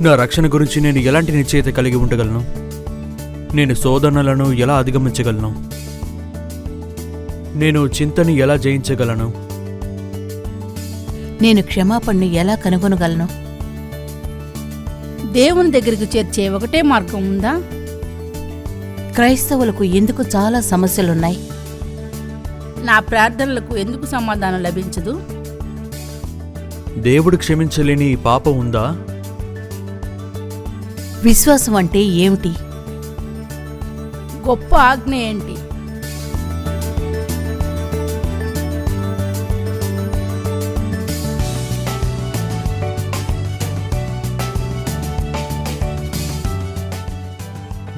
నా రక్షణ గురించి నేను ఎలాంటి నిశ్చయిత కలిగి ఉండగలను? నేను శోధనలను ఎలా అధిగమించగలను? నేను చింతని ఎలా జయించగలను? నేను క్షమాపణను ఎలా కనుగొనగలను? దేవుని దగ్గరికి చేర్చే ఒకటే మార్గం ఉందా? క్రైస్తవులకు ఎందుకు చాలా సమస్యలున్నాయి? నా ప్రార్థనలకు ఎందుకు సమాధానం లభించదు? దేవుడు క్షమించలేని పాప ఉందా? విశ్వాసం అంటే ఏమిటి? గొప్ప ఆజ్ఞ ఏంటి?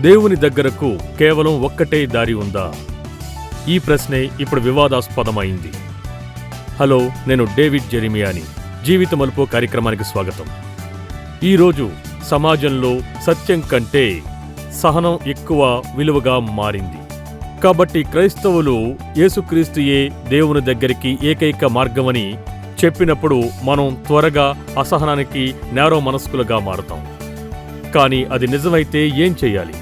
దేవుని దగ్గరకు కేవలం ఒక్కటే దారి ఉందా? ఈ ప్రశ్నే ఇప్పుడు వివాదాస్పదమైంది. హలో నేను డేవిడ్ జెరిమియాని. జీవిత మలుపు కార్యక్రమానికి స్వాగతం. ఈరోజు సమాజంలో సత్యం కంటే సహనం ఎక్కువ విలువగా మారింది. కాబట్టి క్రైస్తవులు యేసుక్రీస్తుయే దేవుని దగ్గరికి ఏకైక మార్గమని చెప్పినప్పుడు మనం త్వరగా అసహనానికి నేరో మనస్కులుగా మారుతాం. కానీ అది నిజమైతే ఏం చేయాలి?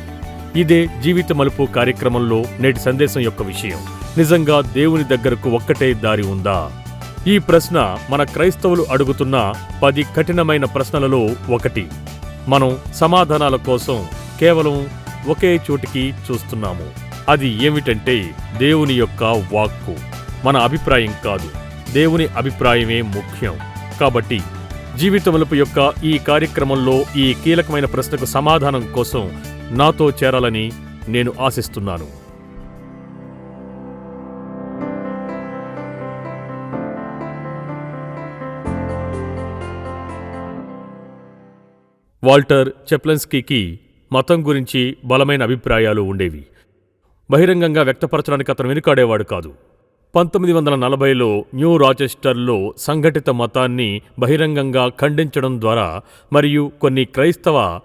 ఇదే జీవిత మలుపు కార్యక్రమంలో నేటి సందేశం యొక్క విషయం. నిజంగా దేవుని దగ్గరకు ఒక్కటే దారి ఉందా? ఈ ప్రశ్న మన క్రైస్తవులు అడుగుతున్న పది కఠినమైన ప్రశ్నలలో ఒకటి. మనం సమాధానాల కోసం కేవలం ఒకే చోటికి చూస్తున్నాము. అది ఏమిటంటే దేవుని యొక్క వాక్కు. మన అభిప్రాయం కాదు. దేవుని అభిప్రాయమే ముఖ్యం. కాబట్టి జీవితములపు యొక్క ఈ కార్యక్రమంలో ఈ కీలకమైన ప్రశ్నకు సమాధానం కోసం నాతో చేరాలని నేను ఆశిస్తున్నాను. వాల్టర్ చెప్లెన్స్కీకి మతం గురించి బలమైన అభిప్రాయాలు ఉండేవి. బహిరంగంగా వ్యక్తపరచడానికి అతను వెనుకాడేవాడు కాదు. పంతొమ్మిది వందల నలభైలో న్యూ రాచెస్టర్లో సంఘటిత మతాన్ని బహిరంగంగా ఖండించడం ద్వారా మరియు కొన్ని క్రైస్తవ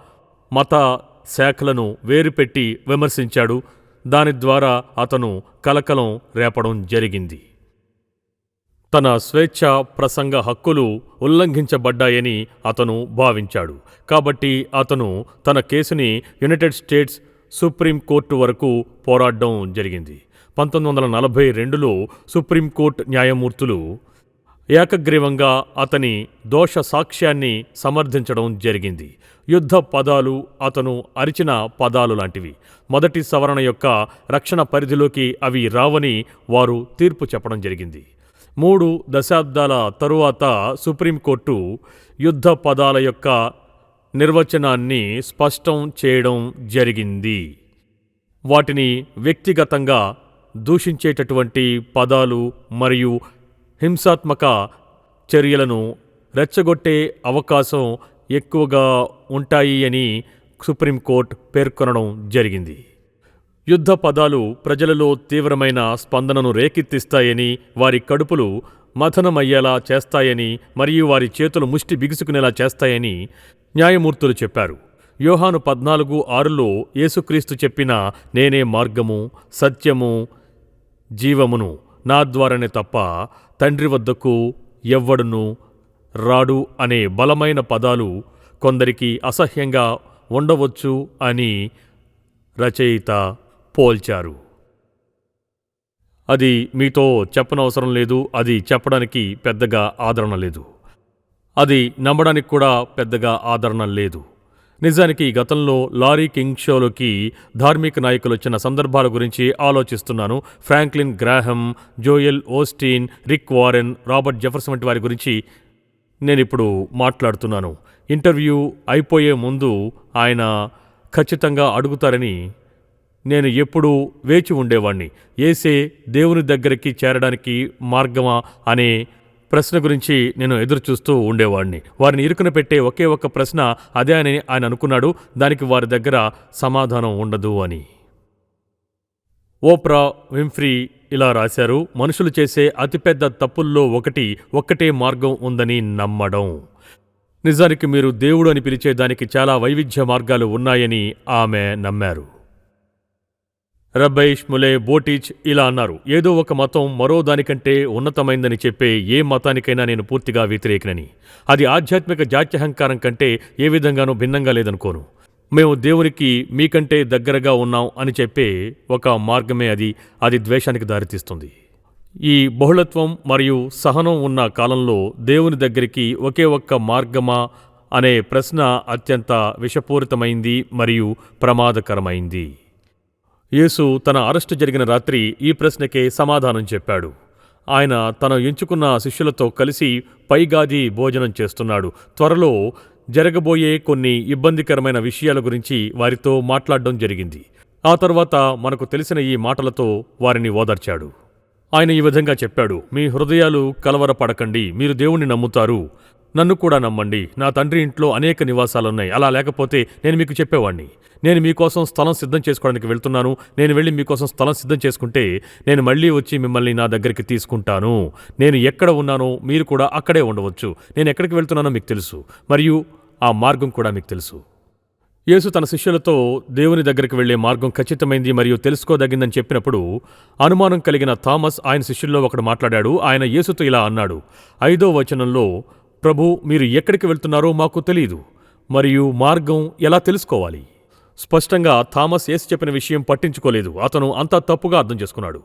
మత శాఖలను వేరుపెట్టి విమర్శించాడు. దాని ద్వారా అతను కలకలం రేపడం జరిగింది. తన స్వేచ్ఛ ప్రసంగ హక్కులు ఉల్లంఘించబడ్డాయని అతను భావించాడు. కాబట్టి అతను తన కేసుని యునైటెడ్ స్టేట్స్ సుప్రీంకోర్టు వరకు పోరాడడం జరిగింది. పంతొమ్మిది వందల నలభై రెండులో సుప్రీంకోర్టు న్యాయమూర్తులు ఏకగ్రీవంగా అతని దోష సాక్ష్యాన్ని సమర్థించడం జరిగింది. యుద్ధ పదాలు అతను అరిచిన పదాలు లాంటివి. మొదటి సవరణ యొక్క రక్షణ పరిధిలోకి అవి రావని వారు తీర్పు చెప్పడం జరిగింది. మూడు దశాబ్దాల తరువాత సుప్రీంకోర్టు యుద్ధ పదాల యొక్క నిర్వచనాన్ని స్పష్టం చేయడం జరిగింది. వాటిని వ్యక్తిగతంగా దూషించేటటువంటి పదాలు మరియు హింసాత్మక చర్యలను రెచ్చగొట్టే అవకాశం ఎక్కువగా ఉంటాయి అని సుప్రీంకోర్టు పేర్కొనడం జరిగింది. యుద్ధ పదాలు ప్రజలలో తీవ్రమైన స్పందనను రేకెత్తిస్తాయని వారి కడుపులు మథనమయ్యేలా చేస్తాయని మరియు వారి చేతులు ముష్టి బిగుసుకునేలా చేస్తాయని న్యాయమూర్తులు చెప్పారు. యోహాను పద్నాలుగు ఆరులో యేసుక్రీస్తు చెప్పిన నేనే మార్గము సత్యము జీవమును. నా ద్వారానే తప్ప తండ్రి వద్దకు ఎవ్వడును రాడు అనే బలమైన పదాలు కొందరికి అసహ్యంగా ఉండవచ్చు అని రచయిత పోల్చారు. అది మీతో చెప్పనవసరం లేదు అది చెప్పడానికి పెద్దగా ఆదరణ లేదు. అది నమ్మడానికి కూడా పెద్దగా ఆదరణ లేదు. నిజానికి గతంలో లారీ కింగ్ షోలోకి ధార్మిక నాయకులు వచ్చిన సందర్భాల గురించి ఆలోచిస్తున్నాను. Franklin Graham Joel Osteen Rick Warren Robert Jefferson వంటి వారి గురించి నేను ఇప్పుడు మాట్లాడుతున్నాను. ఇంటర్వ్యూ అయిపోయే ముందు ఆయన ఖచ్చితంగా అడుగుతారని నేను ఎప్పుడూ వేచి ఉండేవాణ్ణి. ఏసే దేవుని దగ్గరికి చేరడానికి మార్గమా అనే ప్రశ్న గురించి నేను ఎదురుచూస్తూ ఉండేవాణ్ణి. ఉండేవాడిని వారిని ఇరుకున పెట్టే ఒకే ఒక్క ప్రశ్న అదే అని ఆయన అనుకున్నాడు. దానికి వారి దగ్గర సమాధానం ఉండదు అని. ఓప్రా వింఫ్రీ ఇలా రాశారు మనుషులు చేసే అతిపెద్ద తప్పుల్లో ఒకటి ఒక్కటే మార్గం ఉందని నమ్మడం. నిజానికి మీరు దేవుడు అని పిలిచే దానికి చాలా వైవిధ్య మార్గాలు ఉన్నాయని ఆమె నమ్మారు. రబ్బైష్ ములే బోటిచ్ ఇలా అన్నారు. ఏదో ఒక మతం మరో దానికంటే ఉన్నతమైందని చెప్పే ఏ మతానికైనా నేను పూర్తిగా వ్యతిరేకినని. అది ఆధ్యాత్మిక జాత్యహంకారం కంటే ఏ విధంగానూ భిన్నంగా లేదనుకోను. మేము దేవునికి మీకంటే దగ్గరగా ఉన్నాం అని చెప్పే ఒక మార్గమే అది. అది ద్వేషానికి దారితీస్తుంది. ఈ బహుళత్వం మరియు సహనం ఉన్న కాలంలో దేవుని దగ్గరికి ఒకే ఒక్క మార్గమా అనే ప్రశ్న అత్యంత విషపూరితమైంది మరియు ప్రమాదకరమైంది. యేసు తన అరెస్టు జరిగిన రాత్రి ఈ ప్రశ్నకే సమాధానం చెప్పాడు. ఆయన తను ఎంచుకున్న శిష్యులతో కలిసి పైగాది భోజనం చేస్తున్నాడు. త్వరలో జరగబోయే కొన్ని ఇబ్బందికరమైన విషయాల గురించి వారితో మాట్లాడడం జరిగింది. ఆ తర్వాత మనకు తెలిసిన ఈ మాటలతో వారిని ఓదార్చాడు. ఆయన ఈ విధంగా చెప్పాడు మీ హృదయాలు కలవరపడకండి. మీరు దేవుణ్ణి నమ్ముతారు. నన్ను కూడా నమ్మండి. నా తండ్రి ఇంట్లో అనేక నివాసాలున్నాయి. అలా లేకపోతే నేను మీకు చెప్పేవాడిని నేను మీకోసం స్థలం సిద్ధం చేసుకోవడానికి వెళ్తున్నాను. నేను వెళ్ళి మీకోసం స్థలం సిద్ధం చేసుకుంటే నేను మళ్ళీ వచ్చి మిమ్మల్ని నా దగ్గరికి తీసుకుంటాను. నేను ఎక్కడ ఉన్నానో మీరు కూడా అక్కడే ఉండవచ్చు. నేను ఎక్కడికి వెళ్తున్నానో మీకు తెలుసు. మరియు ఆ మార్గం కూడా మీకు తెలుసు. యేసు తన శిష్యులతో దేవుని దగ్గరికి వెళ్ళే మార్గం ఖచ్చితమైంది మరియు తెలుసుకోదగిందని చెప్పినప్పుడు అనుమానం కలిగిన థామస్ ఆయన శిష్యుల్లో ఒకడు మాట్లాడాడు. ఆయన యేసుతో ఇలా అన్నాడు. ఐదో వచనంలో ప్రభు మీరు ఎక్కడికి వెళ్తున్నారో మాకు తెలియదు మరియు మార్గం ఎలా తెలుసుకోవాలి? స్పష్టంగా థామస్ యేసు చెప్పిన విషయం పట్టించుకోలేదు. అతను అంతా తప్పుగా అర్థం చేసుకున్నాడు.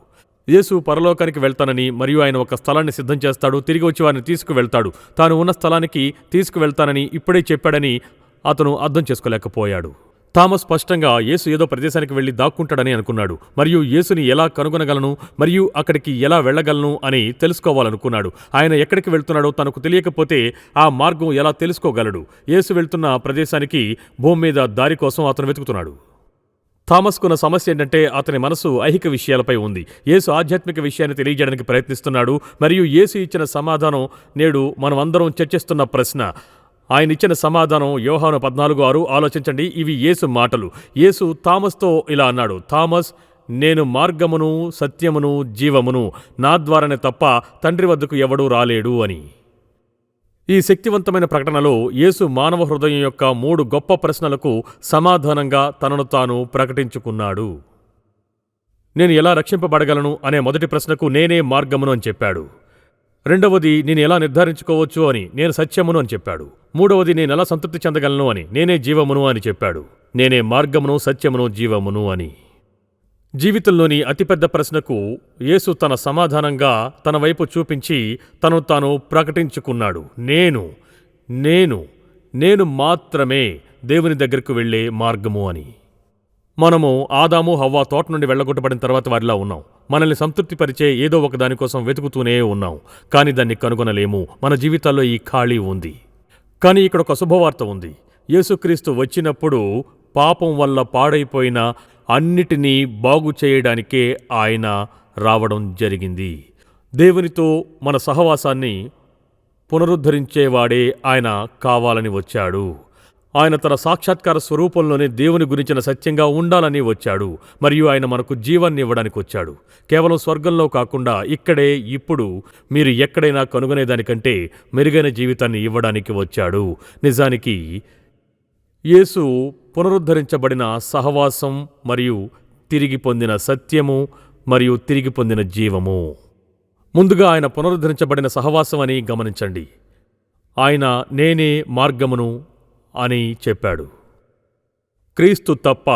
యేసు పరలోకానికి వెళ్తానని మరియు ఆయన ఒక స్థలాన్ని సిద్ధం చేస్తాడు తిరిగి వచ్చి వారిని తీసుకువెళ్తాడు. తాను ఉన్న స్థలానికి తీసుకువెళ్తానని ఇప్పుడే చెప్పాడని అతను అర్థం చేసుకోలేకపోయాడు. థామస్ స్పష్టంగా యేసు ఏదో ప్రదేశానికి వెళ్ళి దాక్కుంటాడని అనుకున్నాడు. మరియు యేసుని ఎలా కనుగొనగలను మరియు అక్కడికి ఎలా వెళ్ళగలను అని తెలుసుకోవాలనుకున్నాడు. ఆయన ఎక్కడికి వెళ్తున్నాడో తనకు తెలియకపోతే ఆ మార్గం ఎలా తెలుసుకోగలడు? యేసు వెళ్తున్న ప్రదేశానికి భూమి మీద దారి కోసం అతను వెతుకుతున్నాడు. థామస్కున్న సమస్య ఏంటంటే అతని మనసు ఐహిక విషయాలపై ఉంది. యేసు ఆధ్యాత్మిక విషయాన్ని తెలియజేయడానికి ప్రయత్నిస్తున్నాడు. మరియు యేసు ఇచ్చిన సమాధానం నేడు మనం అందరం చర్చిస్తున్న ప్రశ్న. ఆయన ఇచ్చిన సమాధానం యోహాను పద్నాలుగు ఆరు. ఆలోచించండి ఇవి యేసు మాటలు. యేసు థామస్తో ఇలా అన్నాడు థామస్ నేను మార్గమును సత్యమును జీవమును నా ద్వారానే తప్ప తండ్రి వద్దకు ఎవడూ రాలేడు అని. ఈ శక్తివంతమైన ప్రకటనలో యేసు మానవ హృదయం యొక్క మూడు గొప్ప ప్రశ్నలకు సమాధానంగా తనను తాను ప్రకటించుకున్నాడు. నేను ఎలా రక్షింపబడగలను? అనే మొదటి ప్రశ్నకు నేనే మార్గమును అని చెప్పాడు. రెండవది నేను ఎలా నిర్ధారించుకోవచ్చు అని నేను సత్యమును అని చెప్పాడు. మూడవది నేను ఎలా సంతృప్తి చెందగలను అని నేనే జీవమును అని చెప్పాడు. నేనే మార్గమును సత్యమును జీవమును అని. జీవితంలోని అతిపెద్ద ప్రశ్నకు యేసు తన సమాధానంగా తన వైపు చూపించి తను తాను ప్రకటించుకున్నాడు. నేను నేను నేను మాత్రమే దేవుని దగ్గరకు వెళ్ళే మార్గము అని. మనము ఆదాము హవ్వ తోట నుండి వెళ్ళగొట్టబడిన తర్వాత వారిలా ఉన్నాం. మనల్ని సంతృప్తిపరిచే ఏదో ఒక దానికోసం వెతుకుతూనే ఉన్నాం. కానీ దాన్ని కనుగొనలేము. మన జీవితాల్లో ఈ ఖాళీ ఉంది. కానీ ఇక్కడ ఒక శుభవార్త ఉంది. యేసుక్రీస్తు వచ్చినప్పుడు పాపం వల్ల పాడైపోయిన అన్నిటినీ బాగు చేయడానికే ఆయన రావడం జరిగింది. దేవునితో మన సహవాసాన్ని పునరుద్ధరించేవాడే ఆయన కావాలని వచ్చాడు. ఆయన తన సాక్షాత్కార స్వరూపంలోనే దేవుని గురించిన సత్యంగా ఉండాలని వచ్చాడు మరియు ఆయన మనకు జీవాన్ని ఇవ్వడానికి వచ్చాడు. కేవలం స్వర్గంలో కాకుండా ఇక్కడే ఇప్పుడు మీరు ఎక్కడైనా కనుగొనేదానికంటే మెరుగైన జీవితాన్ని ఇవ్వడానికి వచ్చాడు. నిజానికి యేసు పునరుద్ధరించబడిన సహవాసం మరియు తిరిగి పొందిన సత్యము మరియు తిరిగి పొందిన జీవము. ముందుగా ఆయన పునరుద్ధరించబడిన సహవాసం అని గమనించండి. ఆయన నేనే మార్గమును అని చెప్పాడు. క్రీస్తు తప్ప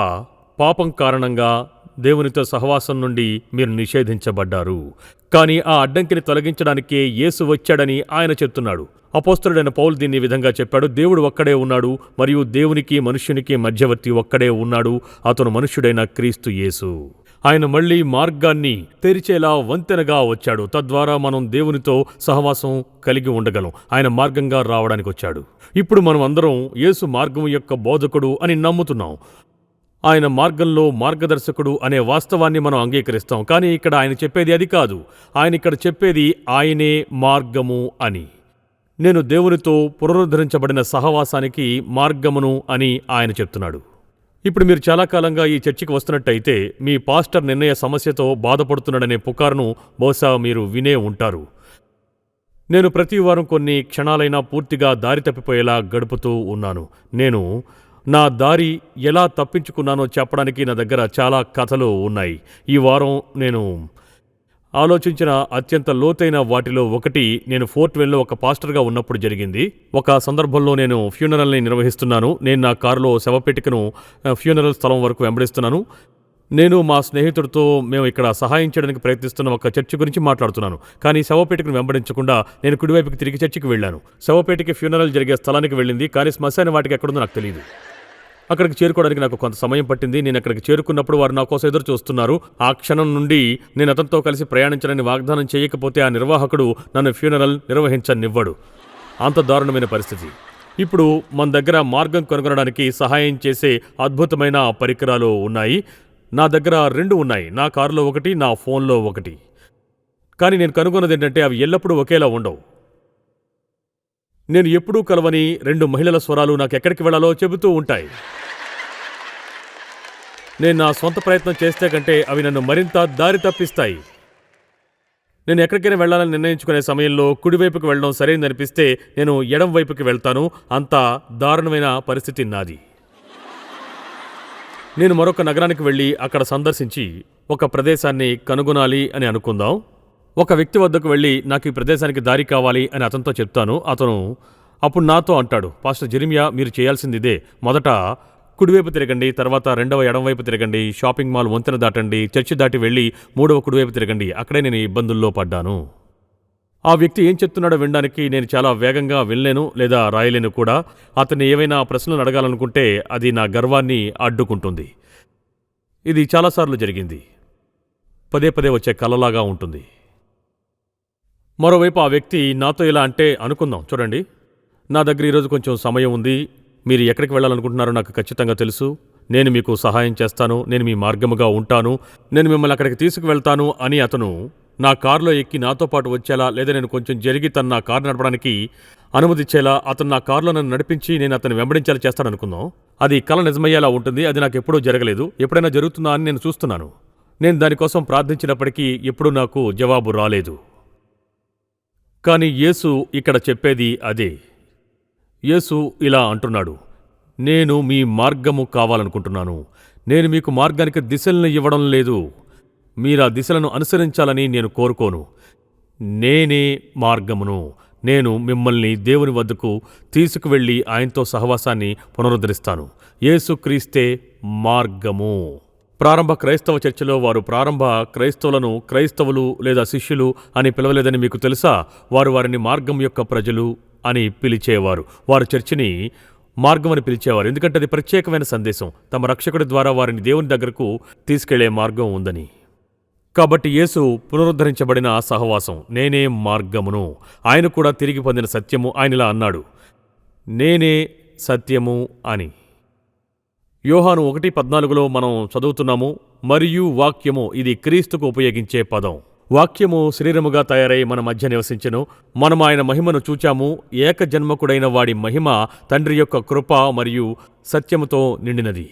పాపం కారణంగా దేవునితో సహవాసం నుండి మీరు నిషేధించబడ్డారు. కానీ ఆ అడ్డంకిని తొలగించడానికే యేసు వచ్చాడని ఆయన చెప్తున్నాడు. అపోస్తలుడైన పౌల్ దీన్ని విధంగా చెప్పాడు. దేవుడు ఒక్కడే ఉన్నాడు మరియు దేవునికి మనుష్యునికి మధ్యవర్తి ఒక్కడే ఉన్నాడు. అతను మనుష్యుడైన క్రీస్తు యేసు. ఆయన మళ్ళీ మార్గాన్ని తెరిచేలా వంతెనగా వచ్చాడు. తద్వారా మనం దేవునితో సహవాసం కలిగి ఉండగలం. ఆయన మార్గంగా రావడానికి వచ్చాడు. ఇప్పుడు మనం అందరం యేసు మార్గం యొక్క బోధకుడు అని నమ్ముతున్నాం. ఆయన మార్గంలో మార్గదర్శకుడు అనే వాస్తవాన్ని మనం అంగీకరిస్తాం. కానీ ఇక్కడ ఆయన చెప్పేది అది కాదు. ఆయన ఇక్కడ చెప్పేది ఆయనే మార్గము అని. నేను దేవునితో పునరుద్ధరించబడిన సహవాసానికి మార్గమును అని ఆయన చెప్తున్నాడు. ఇప్పుడు మీరు చాలా కాలంగా ఈ చర్చికి వస్తున్నట్టయితే మీ పాస్టర్ నిర్ణయ సమస్యతో బాధపడుతున్నాడనే పుకారును బహుశా మీరు వినే ఉంటారు. నేను ప్రతి వారం కొన్ని క్షణాలైనా పూర్తిగా దారి తప్పిపోయేలా గడుపుతూ ఉన్నాను. నేను నా దారి ఎలా తప్పించుకున్నానో చెప్పడానికి నా దగ్గర చాలా కథలు ఉన్నాయి. ఈ వారం నేను ఆలోచించిన అత్యంత లోతైన వాటిలో ఒకటి నేను ఫోర్ట్ వెల్లో ఒక పాస్టర్గా ఉన్నప్పుడు జరిగింది. ఒక సందర్భంలో నేను ఫ్యూనరల్ని నిర్వహిస్తున్నాను. నేను నా కారులో శవపేటికను ఫ్యూనరల్ స్థలం వరకు వెంబడిస్తున్నాను. నేను మా స్నేహితుడితో మేము ఇక్కడ సహాయం చేయడానికి ప్రయత్నిస్తున్న ఒక చర్చి గురించి మాట్లాడుతున్నాను. కానీ శవపేటికను వెంబడించకుండా నేను కుడివైపుకి తిరిగి చర్చికి వెళ్ళాను. శవపేటికి ఫ్యూనరల్ జరిగే స్థలానికి వెళ్ళింది. కానీ శ్మశాన వాటికి ఎక్కడుందో నాకు తెలియదు అక్కడికి చేరుకోవడానికి నాకు కొంత సమయం పట్టింది. నేను అక్కడికి చేరుకున్నప్పుడు వారు నా కోసం ఎదురు చూస్తున్నారు. ఆ క్షణం నుండి నేను అతనితో కలిసి ప్రయాణించాలని వాగ్దానం చేయకపోతే ఆ నిర్వాహకుడు నన్ను ఫ్యూనరల్ నిర్వహించనివ్వడు. అంత దారుణమైన పరిస్థితి. ఇప్పుడు మన దగ్గర మార్గం కనుగొనడానికి సహాయం చేసే అద్భుతమైన పరికరాలు ఉన్నాయి. నా దగ్గర రెండు ఉన్నాయి. నా కారులో ఒకటి నా ఫోన్లో ఒకటి. కానీ నేను కనుగొన్నది ఏంటంటే అవి ఎల్లప్పుడూ ఒకేలా ఉండవు. నేను ఎప్పుడూ కలవని రెండు మహిళల స్వరాలు నాకు ఎక్కడికి వెళ్ళాలో చెబుతూ ఉంటాయి. నేను నా సొంత ప్రయత్నం చేస్తే కంటే అవి నన్ను మరింత దారి తప్పిస్తాయి. నేను ఎక్కడికైనా వెళ్ళాలని నిర్ణయించుకునే సమయంలో కుడివైపుకి వెళ్ళడం సరైనదనిపిస్తే నేను ఎడం వైపుకి వెళ్తాను. అంత దారుణమైన పరిస్థితి నాది. నేను మరొక నగరానికి వెళ్ళి అక్కడ సందర్శించి ఒక ప్రదేశాన్ని కనుగొనాలి అని అనుకుందాం. ఒక వ్యక్తి వద్దకు వెళ్ళి నాకు ఈ ప్రదేశానికి దారి కావాలి అని అతనితో చెప్తాను. అతను అప్పుడు నాతో అంటాడు పాస్టర్ జెరిమియా మీరు చేయాల్సింది ఇదే. మొదట కుడివైపు తిరగండి తర్వాత రెండవ ఎడమవైపు తిరగండి షాపింగ్ మాల్ వంతెన దాటండి చర్చి దాటి వెళ్ళి మూడవ కుడివైపు తిరగండి. అక్కడే నేను ఇబ్బందుల్లో పడ్డాను. ఆ వ్యక్తి ఏం చెప్తున్నాడో వినడానికి నేను చాలా వేగంగా వినలేను లేదా రాయలేను కూడా. అతన్ని ఏవైనా ప్రశ్నలు అడగాలనుకుంటే అది నా గర్వాన్ని అడ్డుకుంటుంది. ఇది చాలాసార్లు జరిగింది. పదే పదే వచ్చే కలలాగా ఉంటుంది. మరోవైపు ఆ వ్యక్తి నాతో ఇలా అంటే అనుకుందాం. చూడండి. నా దగ్గర ఈరోజు కొంచెం సమయం ఉంది. మీరు ఎక్కడికి వెళ్ళాలనుకుంటున్నారో నాకు ఖచ్చితంగా తెలుసు. నేను మీకు సహాయం చేస్తాను. నేను మీ మార్గముగా ఉంటాను. నేను మిమ్మల్ని అక్కడికి తీసుకువెళ్తాను అని అతను నా కారులో ఎక్కి నాతో పాటు వచ్చేలా లేదా నేను కొంచెం జరిగి తను నా కారు నడపడానికి అనుమతిచ్చేలా అతను నా కారులో నన్ను నడిపించి నేను అతను వెంబడించేలా చేస్తాడనుకుందాం. అది కళ నిజమయ్యేలా ఉంటుంది. అది నాకు ఎప్పుడూ జరగలేదు. ఎప్పుడైనా జరుగుతుందా అని నేను చూస్తున్నాను. నేను దానికోసం ప్రార్థించినప్పటికీ ఎప్పుడూ నాకు జవాబు రాలేదు. కానీ యేసు ఇక్కడ చెప్పేది అదే. యేసు ఇలా అంటున్నాడు నేను మీ మార్గము కావాలనుకుంటున్నాను. నేను మీకు మార్గానికి దిశలను ఇవ్వడం లేదు. మీరు ఆ దిశలను అనుసరించాలని నేను కోరుకోను. నేనే మార్గమును. నేను మిమ్మల్ని దేవుని వద్దకు తీసుకువెళ్ళి ఆయనతో సహవాసాన్ని పునరుద్ధరిస్తాను. యేసుక్రీస్తే మార్గము. ప్రారంభ క్రైస్తవ చర్చిలో వారు ప్రారంభ క్రైస్తవులను క్రైస్తవులు లేదా శిష్యులు అని పిలవలేదని మీకు తెలుసా? వారు వారిని మార్గం యొక్క ప్రజలు అని పిలిచేవారు. వారు చర్చిని మార్గం అని పిలిచేవారు. ఎందుకంటే అది ప్రత్యేకమైన సందేశం. తమ రక్షకుడి ద్వారా వారిని దేవుని దగ్గరకు తీసుకెళ్ళే మార్గం ఉందని. కాబట్టి యేసు పునరుద్ధరించబడిన ఆ సహవాసం నేనే మార్గమును. ఆయన కూడా తిరిగి పొందిన సత్యము ఆయన ఇలా అన్నాడు. నేనే సత్యము అని. యోహాను ఒకటి పద్నాలుగులో మనం చదువుతున్నాము మరియు వాక్యము ఇది క్రీస్తుకు ఉపయోగించే పదం. వాక్యము శరీరముగా తయారై మన మధ్య నివసించెను. మనం ఆయన మహిమను చూచాము. ఏకజన్మకుడైన వాడి మహిమ తండ్రి యొక్క కృప మరియు సత్యముతో నిండినది.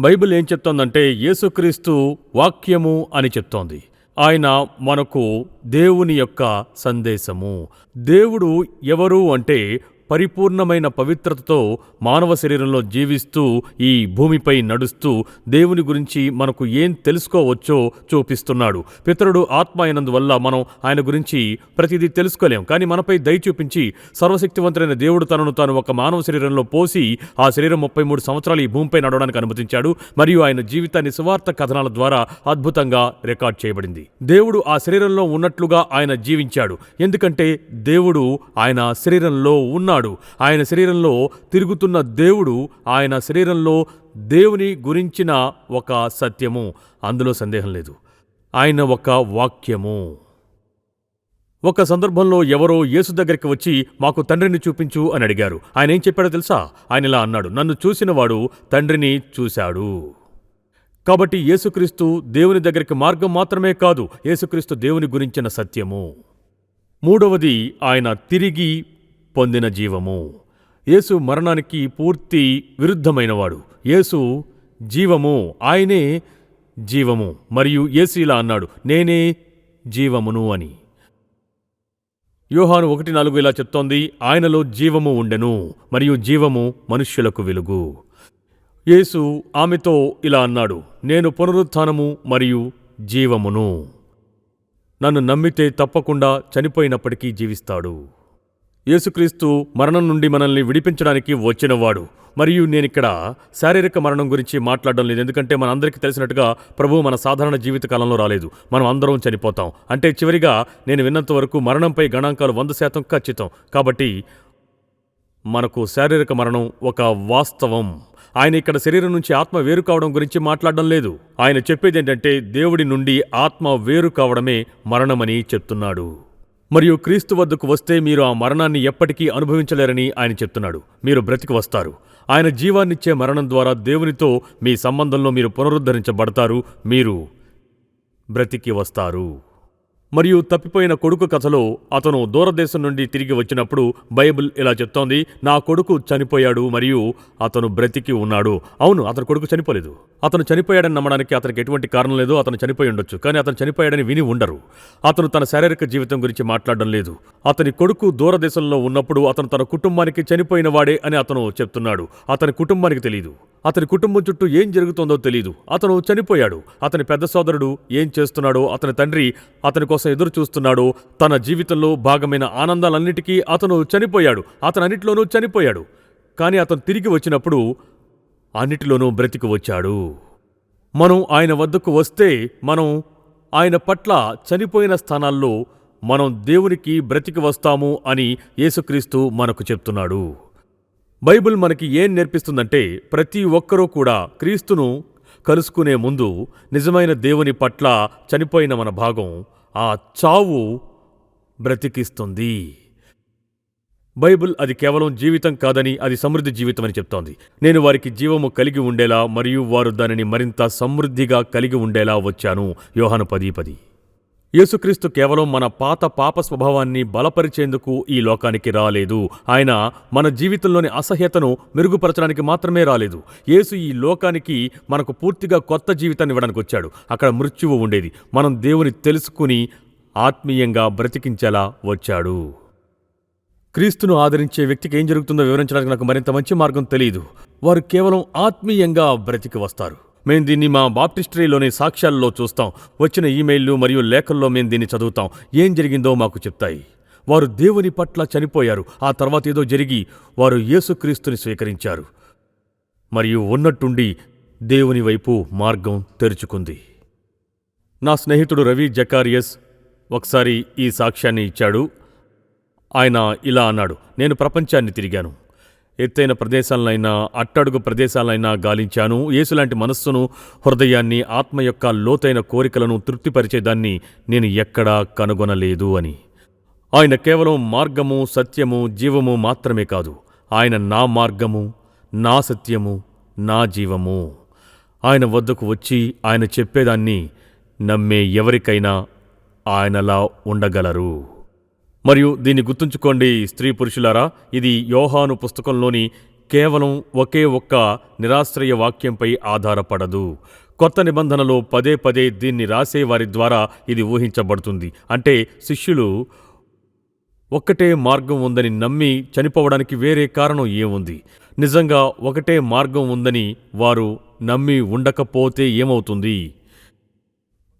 బైబిల్ ఏం చెప్తోందంటే యేసుక్రీస్తు వాక్యము అని చెప్తోంది. ఆయన మనకు దేవుని యొక్క సందేశము. దేవుడు ఎవరు అంటే పరిపూర్ణమైన పవిత్రతతో మానవ శరీరంలో జీవిస్తూ ఈ భూమిపై నడుస్తూ దేవుని గురించి మనకు ఏం తెలుసుకోవచ్చో చూపిస్తున్నాడు. పితరుడు ఆత్మ అయినందువల్ల మనం ఆయన గురించి ప్రతిదీ తెలుసుకోలేం. కానీ మనపై దయ చూపించి సర్వశక్తివంతుడైన దేవుడు తనను తాను ఒక మానవ శరీరంలో పోసి ఆ శరీరం ముప్పై మూడు సంవత్సరాలు ఈ భూమిపై నడవడానికి అనుమతించాడు. మరియు ఆయన జీవితాన్ని సువార్త కథనాల ద్వారా అద్భుతంగా రికార్డ్ చేయబడింది. దేవుడు ఆ శరీరంలో ఉన్నట్లుగా ఆయన జీవించాడు. ఎందుకంటే దేవుడు ఆయన శరీరంలో ఉన్నాడు. ఆయన శరీరంలో తిరుగుతున్న దేవుడు ఆయన శరీరంలో దేవుని గురించిన ఒక సత్యము. అందులో సందేహం లేదు. ఆయన ఒక వాక్యము. ఒక సందర్భంలో ఎవరో యేసు దగ్గరికి వచ్చి మాకు తండ్రిని చూపించు అని అడిగారు. ఆయన ఏం చెప్పాడో తెలుసా? ఆయన ఇలా అన్నాడు నన్ను చూసినవాడు తండ్రిని చూశాడు. కాబట్టి యేసుక్రీస్తు దేవుని దగ్గరికి మార్గం మాత్రమే కాదు యేసుక్రీస్తు దేవుని గురించిన సత్యము. మూడవది ఆయన తిరిగి పొందిన జీవము. యేసు మరణానికి పూర్తి విరుద్ధమైనవాడు. యేసు జీవము ఆయనే జీవము. మరియు యేసు ఇలా అన్నాడు నేనే జీవమును అని. యోహాను ఒకటి నాలుగు ఇలా చెప్తోంది ఆయనలో జీవము ఉండెను మరియు జీవము మనుష్యులకు వెలుగు. యేసు ఆమెతో ఇలా అన్నాడు నేను పునరుత్థానము మరియు జీవమును. నన్ను నమ్మితే తప్పకుండా చనిపోయినప్పటికీ జీవిస్తాడు. యేసుక్రీస్తు మరణం నుండి మనల్ని విడిపించడానికి వచ్చినవాడు. మరియు నేనిక్కడ శారీరక మరణం గురించి మాట్లాడడం లేదు. ఎందుకంటే మనందరికీ తెలిసినట్టుగా ప్రభువు మన సాధారణ జీవిత కాలంలో రాలేదు. మనం అందరం చనిపోతాం. అంటే చివరిగా నేను విన్నంత వరకు మరణంపై గణాంకాలు వంద శాతం ఖచ్చితం. కాబట్టి మనకు శారీరక మరణం ఒక వాస్తవం. ఆయన ఇక్కడ శరీరం నుంచి ఆత్మ వేరు కావడం గురించి మాట్లాడడం లేదు. ఆయన చెప్పేది ఏంటంటే దేవుడి నుండి ఆత్మ వేరు కావడమే మరణమని చెప్తున్నాడు. మరియు క్రీస్తు వద్దకు వస్తే మీరు ఆ మరణాన్ని ఎప్పటికీ అనుభవించలేరని ఆయన చెప్తున్నాడు. మీరు బ్రతికి వస్తారు. ఆయన జీవాన్నిచ్చే మరణం ద్వారా దేవునితో మీ సంబంధంలో మీరు పునరుద్ధరించబడతారు. మీరు బ్రతికి వస్తారు. మరియు తప్పిపోయిన కొడుకు కథలో అతను దూరదేశం నుండి తిరిగి వచ్చినప్పుడు బైబిల్ ఇలా చెప్తోంది నా కొడుకు చనిపోయాడు మరియు అతను బ్రతికి ఉన్నాడు. అవును అతని కొడుకు చనిపోలేదు. అతను చనిపోయాడని నమ్మడానికి అతనికి ఎటువంటి కారణం లేదు అతను చనిపోయి ఉండొచ్చు కానీ అతను చనిపోయాడని విని ఉండరు. అతను తన శారీరక జీవితం గురించి మాట్లాడడం లేదు. అతని కొడుకు దూరదేశంలో ఉన్నప్పుడు అతను తన కుటుంబానికి చనిపోయిన వాడే అని అతను చెప్తున్నాడు. అతని కుటుంబానికి తెలియదు అతని కుటుంబం చుట్టూ ఏం జరుగుతుందో తెలియదు అతను చనిపోయాడు. అతని పెద్ద సోదరుడు ఏం చేస్తున్నాడో అతని తండ్రి అతని కోసం ఎదురు చూస్తున్నాడో. తన జీవితంలో భాగమైన ఆనందాలన్నిటికీ అతను చనిపోయాడు. అతను చనిపోయాడు. కానీ అతను తిరిగి వచ్చినప్పుడు అన్నిటిలోనూ బ్రతికి వచ్చాడు. మనం ఆయన వద్దకు వస్తే మనం ఆయన పట్ల చనిపోయిన స్థానాల్లో మనం దేవునికి బ్రతికి వస్తాము అని యేసుక్రీస్తు మనకు చెప్తున్నాడు. బైబిల్ మనకి ఏం నేర్పిస్తుందంటే ప్రతి ఒక్కరూ కూడా క్రీస్తును కలుసుకునే ముందు నిజమైన దేవుని పట్ల చనిపోయిన మన భాగం ఆ చావు బ్రతికిస్తుంది. బైబిల్ అది కేవలం జీవితం కాదని అది సమృద్ధి జీవితం అని చెప్తోంది. నేను వారికి జీవము కలిగి ఉండేలా మరియు వారు దానిని మరింత సమృద్ధిగా కలిగి ఉండేలా వచ్చాను. యోహాను పది పది. యేసుక్రీస్తు కేవలం మన పాత పాప స్వభావాన్ని బలపరిచేందుకు ఈ లోకానికి రాలేదు. ఆయన మన జీవితంలోని అసహ్యతను మెరుగుపరచడానికి మాత్రమే రాలేదు. యేసు ఈ లోకానికి మనకు పూర్తిగా కొత్త జీవితాన్ని ఇవ్వడానికి వచ్చాడు. అక్కడ మృత్యువు ఉండేది. మనం దేవుని తెలుసుకుని ఆత్మీయంగా బ్రతికించేలా వచ్చాడు. క్రీస్తును ఆదరించే వ్యక్తికి ఏం జరుగుతుందో వివరించడానికి నాకు మరింత మంచి మార్గం తెలియదు వారు కేవలం ఆత్మీయంగా బ్రతికి వస్తారు. మేము దీన్ని మా బాప్టిస్టరీలోని సాక్ష్యాల్లో చూస్తాం. వచ్చిన ఈమెయిల్లు మరియు లేఖల్లో మేము దీన్ని చదువుతాం. ఏం జరిగిందో మాకు చెప్తాయి. వారు దేవుని పట్ల చనిపోయారు. ఆ తర్వాత ఏదో జరిగి వారు యేసుక్రీస్తుని స్వీకరించారు. మరియు ఉన్నట్టుండి దేవుని వైపు మార్గం తెరుచుకుంది. నా స్నేహితుడు రవి జకారియస్ ఒకసారి ఈ సాక్ష్యాన్ని ఇచ్చాడు. ఆయన ఇలా అన్నాడు నేను ప్రపంచాన్ని తిరిగాను. ఎత్తైన ప్రదేశాలనైనా అట్టడుగు ప్రదేశాలైనా గాలించాను. ఏసులాంటి మనస్సును హృదయాన్ని ఆత్మ యొక్క లోతైన కోరికలను తృప్తిపరిచేదాన్ని నేను ఎక్కడా కనుగొనలేదు అని. ఆయన కేవలం మార్గము సత్యము జీవము మాత్రమే కాదు. ఆయన నా మార్గము నా సత్యము నా జీవము. ఆయన వద్దకు వచ్చి ఆయన చెప్పేదాన్ని నమ్మే ఎవరికైనా ఆయనలా ఉండగలరు. మరియు దీన్ని గుర్తుంచుకోండి స్త్రీ పురుషులారా ఇది యోహాను పుస్తకంలోని కేవలం ఒకే ఒక్క నిరాశ్రయ వాక్యంపై ఆధారపడదు. కొత్త నిబంధనలో పదే పదే దీన్ని రాసే వారి ద్వారా ఇది ఊహించబడుతుంది. అంటే శిష్యులు ఒక్కటే మార్గం ఉందని నమ్మి చనిపోవడానికి వేరే కారణం ఏముంది? నిజంగా ఒకటే మార్గం ఉందని వారు నమ్మి ఉండకపోతే ఏమవుతుంది?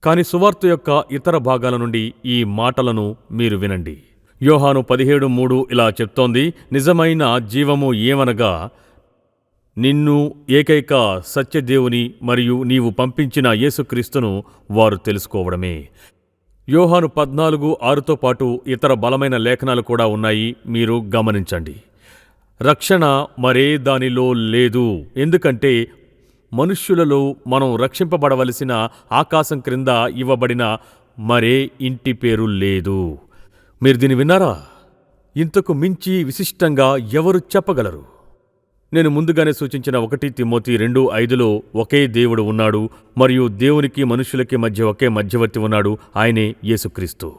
కాని సువార్త యొక్క ఇతర భాగాల నుండి ఈ మాటలను మీరు వినండి. యోహాను పదిహేడు మూడు ఇలా చెప్తోంది నిజమైన జీవము ఏమనగా నిన్ను ఏకైక సత్యదేవుని మరియు నీవు పంపించిన యేసుక్రీస్తును వారు తెలుసుకోవడమే. యోహాను పద్నాలుగు ఆరుతో పాటు ఇతర బలమైన లేఖనాలు కూడా ఉన్నాయి మీరు గమనించండి. రక్షణ మరే దానిలో లేదు ఎందుకంటే మనుష్యులలో మనం రక్షింపబడవలసిన ఆకాశం క్రింద ఇవ్వబడిన మరే ఇంటి పేరు లేదు. మీరు దీన్ని విన్నారా? ఇంతకు మించి విశిష్టంగా ఎవరు చెప్పగలరు? నేను ముందుగానే సూచించిన ఒకటి తిమ్మోతి రెండు ఐదులో ఒకే దేవుడు ఉన్నాడు మరియు దేవునికి మనుషులకి మధ్య ఒకే మధ్యవర్తి ఉన్నాడు ఆయనే యేసుక్రీస్తు.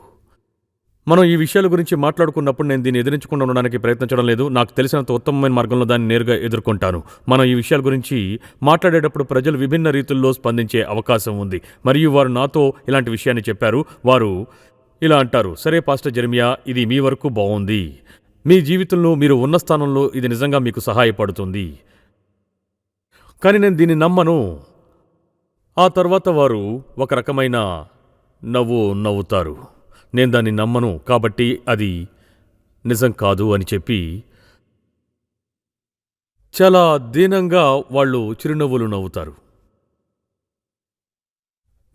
మనం ఈ విషయాల గురించి మాట్లాడుకున్నప్పుడు నేను దీన్ని ఎదిరించకుండా ఉండడానికి ప్రయత్నించడం లేదు. నాకు తెలిసినంత ఉత్తమమైన మార్గంలో దాన్ని నేరుగా ఎదుర్కొంటాను. మనం ఈ విషయాల గురించి మాట్లాడేటప్పుడు ప్రజలు విభిన్న రీతుల్లో స్పందించే అవకాశం ఉంది. మరియు వారు నాతో ఇలాంటి విషయాన్ని చెప్పారు. వారు ఇలా అంటారు. సరే పాస్టర్ జెర్మియా ఇది మీ వరకు బాగుంది మీ జీవితంలో మీరు ఉన్న స్థానంలో ఇది నిజంగా మీకు సహాయపడుతుంది. కానీ నేను దీన్ని నమ్మను. ఆ తర్వాత వారు ఒక రకమైన నవ్వు నవ్వుతారు. నేను దాన్ని నమ్మను కాబట్టి అది నిజం కాదు అని చెప్పి చాలా దీనంగా వాళ్ళు చిరునవ్వులు నవ్వుతారు.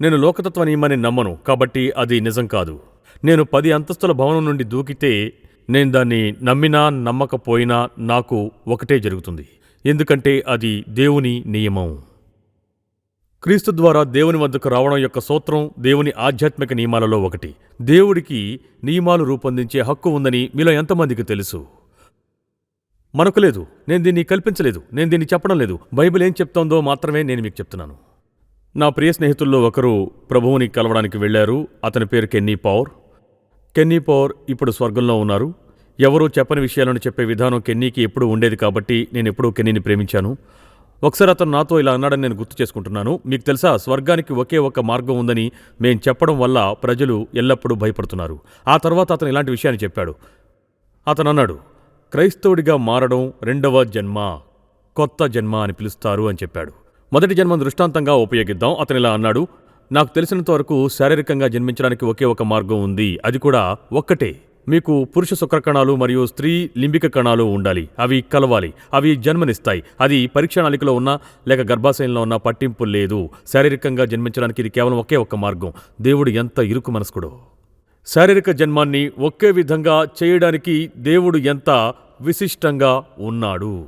నేను లోకతత్వ నియమాన్ని నమ్మను కాబట్టి అది నిజం కాదు. నేను పది అంతస్తుల భవనం నుండి దూకితే నేను దాన్ని నమ్మినా నమ్మకపోయినా నాకు ఒకటే జరుగుతుంది. ఎందుకంటే అది దేవుని నియమం. క్రీస్తు ద్వారా దేవుని వద్దకు రావడం యొక్క సూత్రం దేవుని ఆధ్యాత్మిక నియమాలలో ఒకటి. దేవుడికి నియమాలు రూపొందించే హక్కు ఉందని మీలో ఎంతమందికి తెలుసు? మనకు లేదు. నేను దీన్ని కల్పించలేదు. నేను దీన్ని చెప్పడం లేదు. బైబిల్ ఏం చెప్తోందో మాత్రమే నేను మీకు చెప్తున్నాను. నా ప్రియ స్నేహితుల్లో ఒకరు ప్రభువుని కలవడానికి వెళ్ళారు. అతని పేరు కెన్నీ పౌర్ కెన్నీ పవర్ ఇప్పుడు స్వర్గంలో ఉన్నారు. ఎవరూ చెప్పని విషయాలను చెప్పే విధానం కెన్నీకి ఎప్పుడూ ఉండేది కాబట్టి నేను ఎప్పుడూ కెన్నీని ప్రేమించాను. ఒకసారి అతను నాతో ఇలా అన్నాడని నేను గుర్తు చేసుకుంటున్నాను. మీకు తెలుసా స్వర్గానికి ఒకే ఒక మార్గం ఉందని మేము చెప్పడం వల్ల ప్రజలు ఎల్లప్పుడూ భయపడుతున్నారు. ఆ తర్వాత అతను ఇలాంటి విషయాన్ని చెప్పాడు. అతను అన్నాడు క్రైస్తవుడిగా మారడం రెండవ జన్మ కొత్త జన్మ అని పిలుస్తారు అని చెప్పాడు. మొదటి జన్మ దృష్టాంతంగా ఉపయోగిద్దాం అతను ఇలా అన్నాడు. నాకు తెలిసినంత వరకు శారీరకంగా జన్మించడానికి ఒకే ఒక మార్గం ఉంది. అది కూడా ఒక్కటే. మీకు పురుష శుక్రకణాలు మరియు స్త్రీ లింబిక కణాలు ఉండాలి. అవి కలవాలి. అవి జన్మనిస్తాయి. అది పరీక్ష నాళికలో ఉన్నా లేక గర్భాశయంలో ఉన్నా పట్టింపు లేదు. శారీరకంగా జన్మించడానికి ఇది కేవలం ఒకే ఒక్క మార్గం. దేవుడు ఎంత ఇరుకు మనస్కుడో. శారీరక జన్మాన్ని ఒకే విధంగా చేయడానికి దేవుడు ఎంత విశిష్టంగా ఉన్నాడు.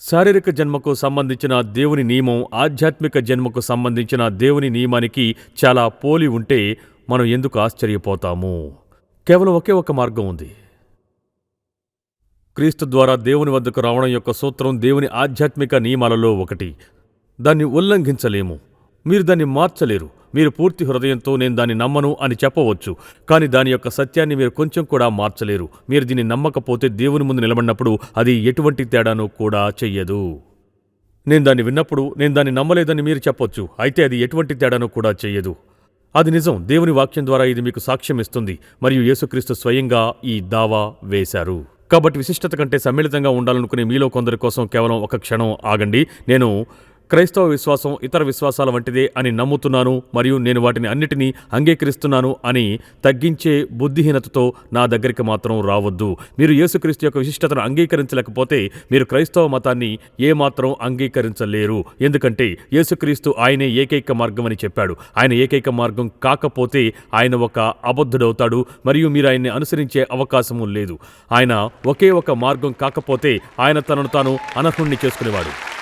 శారీరక జన్మకు సంబంధించిన దేవుని నియమం ఆధ్యాత్మిక జన్మకు సంబంధించిన దేవుని నియమానికి చాలా పోలి ఉంటే మనం ఎందుకు ఆశ్చర్యపోతాము? కేవలం ఒకే ఒక మార్గం ఉంది. క్రీస్తు ద్వారా దేవుని వద్దకు రావడం యొక్క సూత్రం దేవుని ఆధ్యాత్మిక నియమాలలో ఒకటి. దాన్ని ఉల్లంఘించలేము. మీరు దాన్ని మార్చలేరు. మీరు పూర్తి హృదయంతో నేను దాన్ని నమ్మను అని చెప్పవచ్చు కానీ దాని యొక్క సత్యాన్ని మీరు కొంచెం కూడా మార్చలేరు. మీరు దీన్ని నమ్మకపోతే దేవుని ముందు నిలబడినప్పుడు అది ఎటువంటి తేడాను కూడా చెయ్యదు. నేను దాన్ని విన్నప్పుడు నేను దాన్ని నమ్మలేదని మీరు చెప్పొచ్చు అయితే అది ఎటువంటి తేడాను కూడా చెయ్యదు. అది నిజం దేవుని వాక్యం ద్వారా ఇది మీకు సాక్ష్యం ఇస్తుంది మరియు యేసుక్రీస్తు స్వయంగా ఈ దావా వేశారు. కాబట్టి విశిష్టత కంటే సమ్మిళితంగా ఉండాలనుకునే మీలో కొందరి కోసం కేవలం ఒక క్షణం ఆగండి నేను క్రైస్తవ విశ్వాసం ఇతర విశ్వాసాల వంటిదే అని నమ్ముతున్నాను మరియు నేను వాటిని అన్నిటినీ అంగీకరిస్తున్నాను అని తగ్గించే బుద్ధిహీనతతో నా దగ్గరికి మాత్రం రావద్దు. మీరు యేసుక్రీస్తు యొక్క విశిష్టతను అంగీకరించలేకపోతే మీరు క్రైస్తవ మతాన్ని ఏమాత్రం అంగీకరించలేరు. ఎందుకంటే యేసుక్రీస్తు ఆయనే ఏకైక మార్గం అని చెప్పాడు. ఆయన ఏకైక మార్గం కాకపోతే ఆయన ఒక అబద్ధుడవుతాడు మరియు మీరు ఆయన్ని అనుసరించే అవకాశము లేదు. ఆయన ఒకే ఒక మార్గం కాకపోతే ఆయన తనను తాను అనర్హుణ్ణి చేసుకునేవాడు.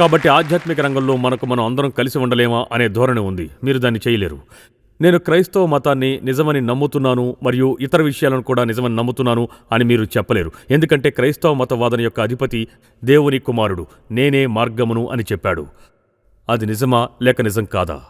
కాబట్టి ఆధ్యాత్మిక రంగంలో మనకు మనం అందరం కలిసి ఉండలేమా అనే ధోరణి ఉంది. మీరు దాన్ని చేయలేరు. నేను క్రైస్తవ మతాన్ని నిజమని నమ్ముతున్నాను మరియు ఇతర విషయాలను కూడా నిజమని నమ్ముతున్నాను అని మీరు చెప్పలేరు. ఎందుకంటే క్రైస్తవ మతవాదన యొక్క అధిపతి దేవుని కుమారుడు. నేనే మార్గమును అని చెప్పాడు. అది నిజమా లేక నిజం కాదా?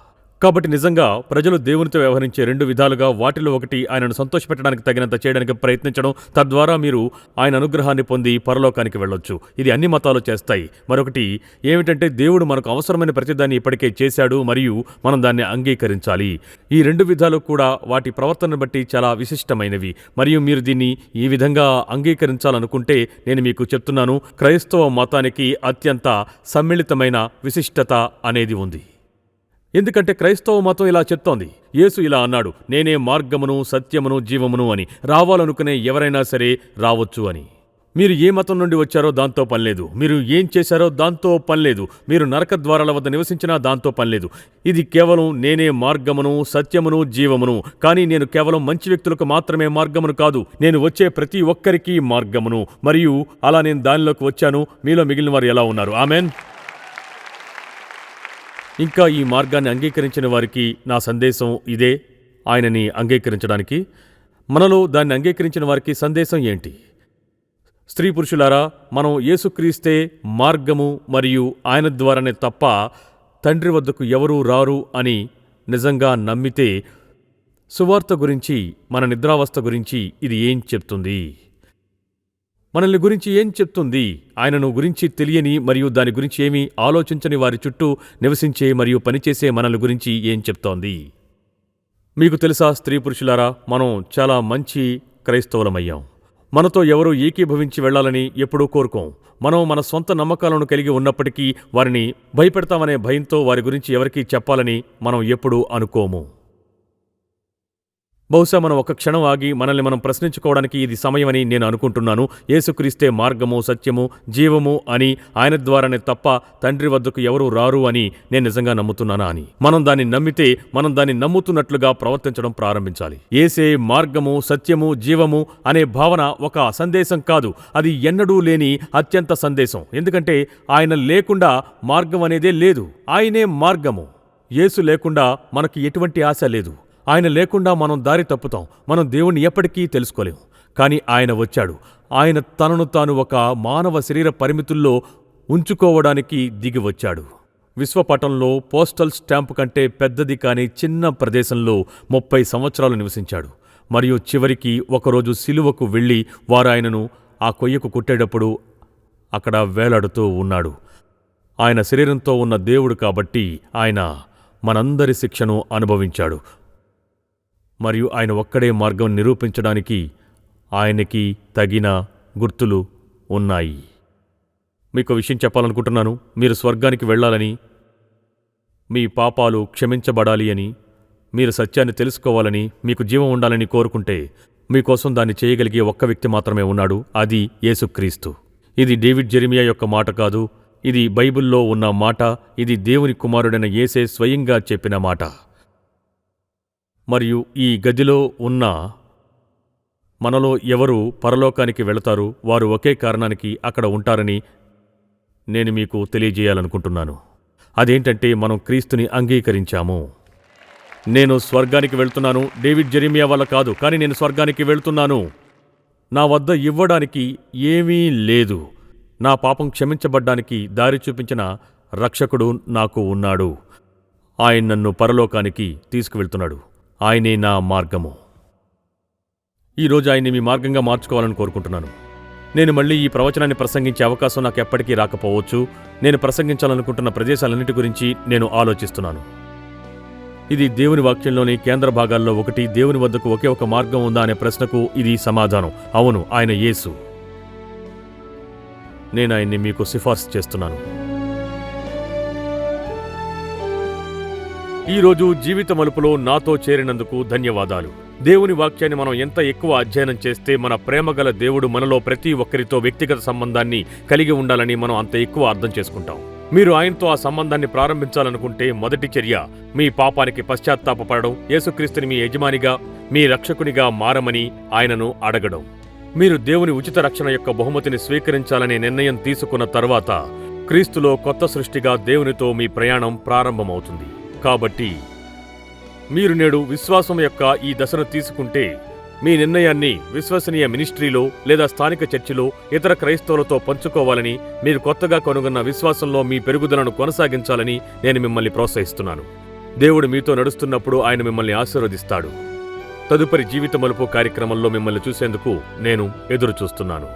కాబట్టి నిజంగా ప్రజలు దేవునితో వ్యవహరించే రెండు విధాలుగా వాటిలో ఒకటి ఆయనను సంతోషపెట్టడానికి తగినంత చేయడానికి ప్రయత్నించడం తద్వారా మీరు ఆయన అనుగ్రహాన్ని పొంది పరలోకానికి వెళ్ళొచ్చు. ఇది అన్ని మతాలు చేస్తాయి. మరొకటి ఏమిటంటే దేవుడు మనకు అవసరమైన ప్రతిదాన్ని ఇప్పటికే చేశాడు మరియు మనం దాన్ని అంగీకరించాలి. ఈ రెండు విధాలు కూడా వాటి ప్రవర్తనను బట్టి చాలా విశిష్టమైనవి. మరియు మీరు దీన్ని ఈ విధంగా అంగీకరించాలనుకుంటే నేను మీకు చెప్తున్నాను క్రైస్తవ మతానికి అత్యంత సమ్మిళితమైన విశిష్టత అనేది ఉంది. ఎందుకంటే క్రైస్తవ మతం ఇలా చెప్తోంది. యేసు ఇలా అన్నాడు నేనే మార్గమును సత్యమును జీవమును అని. రావాలనుకునే ఎవరైనా సరే రావచ్చు అని. మీరు ఏ మతం నుండి వచ్చారో దాంతో పనిలేదు మీరు ఏం చేశారో దాంతో పనిలేదు మీరు నరక ద్వారాల వద్ద నివసించినా దాంతో పనిలేదు ఇది కేవలం నేనే మార్గమును సత్యమును జీవమును. కానీ నేను కేవలం మంచి వ్యక్తులకు మాత్రమే మార్గమును కాదు నేను వచ్చే ప్రతి ఒక్కరికి మార్గమును. మరియు అలా నేను దానిలోకి వచ్చాను. మీలో మిగిలిన వారు ఎలా ఉన్నారు? ఆమెన్. ఇంకా ఈ మార్గాన్ని అంగీకరించిన వారికి నా సందేశం ఇదే. ఆయనని అంగీకరించడానికి మనలో దాన్ని అంగీకరించిన వారికి సందేశం ఏంటి? స్త్రీ పురుషులారా మనం యేసుక్రీస్తే మార్గము మరియు ఆయన ద్వారానే తప్ప తండ్రి వద్దకు ఎవరూ రారు అని నిజంగా నమ్మితే సువార్త గురించి మన నిద్రావస్థ గురించి ఇది ఏం చెప్తుంది? మనల్ని గురించి ఏం చెప్తుంది? ఆయనను గురించి తెలియని మరియు దాని గురించి ఏమీ ఆలోచించని వారి చుట్టూ నివసించే మరియు పనిచేసే మనల్ని గురించి ఏం చెప్తోంది? మీకు తెలుసా స్త్రీ పురుషులారా మనం చాలా మంచి క్రైస్తవులమయ్యాం. మనతో ఎవరూ ఏకీభవించి వెళ్ళాలని ఎప్పుడూ కోరుకోం. మనం మన సొంత నమ్మకాలను కలిగి ఉన్నప్పటికీ వారిని భయపెడతామనే భయంతో వారి గురించి ఎవరికీ చెప్పాలని మనం ఎప్పుడూ అనుకోము. బహుశా మనం ఒక క్షణం ఆగి మనల్ని మనం ప్రశ్నించుకోవడానికి ఇది సమయమని నేను అనుకుంటున్నాను. యేసుక్రీస్తే మార్గము సత్యము జీవము అని ఆయన ద్వారానే తప్ప తండ్రి వద్దకు ఎవరూ రారు అని నేను నిజంగా నమ్ముతున్నానా అని. మనం దాన్ని నమ్మితే మనం దాన్ని నమ్ముతున్నట్లుగా ప్రవర్తించడం ప్రారంభించాలి. ఏసే మార్గము సత్యము జీవము అనే భావన ఒక సందేశం కాదు. అది ఎన్నడూ లేని అత్యంత సందేశం. ఎందుకంటే ఆయన లేకుండా మార్గం అనేదే లేదు. ఆయనే మార్గము. యేసు లేకుండా మనకి ఎటువంటి ఆశ లేదు. ఆయన లేకుండా మనం దారి తప్పుతాం. మనం దేవుణ్ణి ఎప్పటికీ తెలుసుకోలేం. కానీ ఆయన వచ్చాడు. ఆయన తనను తాను ఒక మానవ శరీర పరిమితుల్లో ఉంచుకోవడానికి దిగి వచ్చాడు. విశ్వపటంలో పోస్టల్ స్టాంపు కంటే పెద్దది కాని చిన్న ప్రదేశంలో ముప్పై సంవత్సరాలు నివసించాడు. మరియు చివరికి ఒకరోజు సిలువకు వెళ్ళి వారు ఆయనను ఆ కొయ్యకు కుట్టేటప్పుడు అక్కడ వేలాడుతూ ఉన్నాడు. ఆయన శరీరంతో ఉన్న దేవుడు కాబట్టి ఆయన మనందరి శిక్షను అనుభవించాడు. మరియు ఆయన ఒక్కడే మార్గం నిరూపించడానికి ఆయనకి తగిన గుర్తులు ఉన్నాయి. మీకు విషయం చెప్పాలనుకుంటున్నాను. మీరు స్వర్గానికి వెళ్ళాలని మీ పాపాలు క్షమించబడాలి అని మీరు సత్యాన్ని తెలుసుకోవాలని మీకు జీవం ఉండాలని కోరుకుంటే మీకోసం దాన్ని చేయగలిగే ఒక్క వ్యక్తి మాత్రమే ఉన్నాడు. అది యేసుక్రీస్తు. ఇది డేవిడ్ జెరిమియా యొక్క మాట కాదు. ఇది బైబిల్లో ఉన్న మాట. ఇది దేవుని కుమారుడైన యేసే స్వయంగా చెప్పిన మాట. మరియు ఈ గదిలో ఉన్న మనలో ఎవరు పరలోకానికి వెళతారు వారు ఒకే కారణానికి అక్కడ ఉంటారని నేను మీకు తెలియజేయాలనుకుంటున్నాను. అదేంటంటే మనం క్రీస్తుని అంగీకరించాము. నేను స్వర్గానికి వెళ్తున్నాను. డేవిడ్ జెరిమియా వల్ల కాదు కానీ నేను స్వర్గానికి వెళ్తున్నాను. నా వద్ద ఇవ్వడానికి ఏమీ లేదు. నా పాపం క్షమించబడ్డానికి దారి చూపించిన రక్షకుడు నాకు ఉన్నాడు. ఆయన నన్ను పరలోకానికి తీసుకువెళ్తున్నాడు. ఆయనే నా మార్గము. ఈరోజు ఆయన్ని మీ మార్గంగా మార్చుకోవాలని కోరుకుంటున్నాను. నేను మళ్ళీ ఈ ప్రవచనాన్ని ప్రసంగించే అవకాశం నాకు ఎప్పటికీ రాకపోవచ్చు. నేను ప్రసంగించాలనుకుంటున్న ప్రదేశాలన్నిటి గురించి నేను ఆలోచిస్తున్నాను. ఇది దేవుని వాక్యంలోని కేంద్ర భాగాల్లో ఒకటి. దేవుని వద్దకు ఒకే ఒక మార్గం ఉందా అనే ప్రశ్నకు ఇది సమాధానం. అవును ఆయన యేసు. నేను ఆయన్ని మీకు సిఫార్సు చేస్తున్నాను. ఈరోజు జీవిత మలుపులో నాతో చేరినందుకు ధన్యవాదాలు. దేవుని వాక్యాన్ని మనం ఎంత ఎక్కువ అధ్యయనం చేస్తే మన ప్రేమగల దేవుడు మనలో ప్రతి ఒక్కరితో వ్యక్తిగత సంబంధాన్ని కలిగి ఉండాలని మనం అంత ఎక్కువ అర్థం చేసుకుంటాం. మీరు ఆయనతో ఆ సంబంధాన్ని ప్రారంభించాలనుకుంటే మొదటి చర్య మీ పాపానికి పశ్చాత్తాపడడం యేసుక్రీస్తుని మీ యజమానిగా మీ రక్షకునిగా మారమని ఆయనను అడగడం. మీరు దేవుని ఉచిత రక్షణ యొక్క బహుమతిని స్వీకరించాలనే నిర్ణయం తీసుకున్న తర్వాత క్రీస్తులో కొత్త సృష్టిగా దేవునితో మీ ప్రయాణం ప్రారంభమవుతుంది. కాబట్టి మీరు నేడు విశ్వాసం యొక్క ఈ దశను తీసుకుంటే మీ నిర్ణయాన్ని విశ్వసనీయ మినిస్ట్రీలో లేదా స్థానిక చర్చిలో ఇతర క్రైస్తవులతో పంచుకోవాలని మీరు కొత్తగా కనుగొన్న విశ్వాసంలో మీ పెరుగుదలను కొనసాగించాలని నేను మిమ్మల్ని ప్రోత్సహిస్తున్నాను. దేవుడు మీతో నడుస్తున్నప్పుడు ఆయన మిమ్మల్ని ఆశీర్వదిస్తాడు. తదుపరి జీవిత మలుపు కార్యక్రమంలో మిమ్మల్ని చూసేందుకు నేను ఎదురు చూస్తున్నాను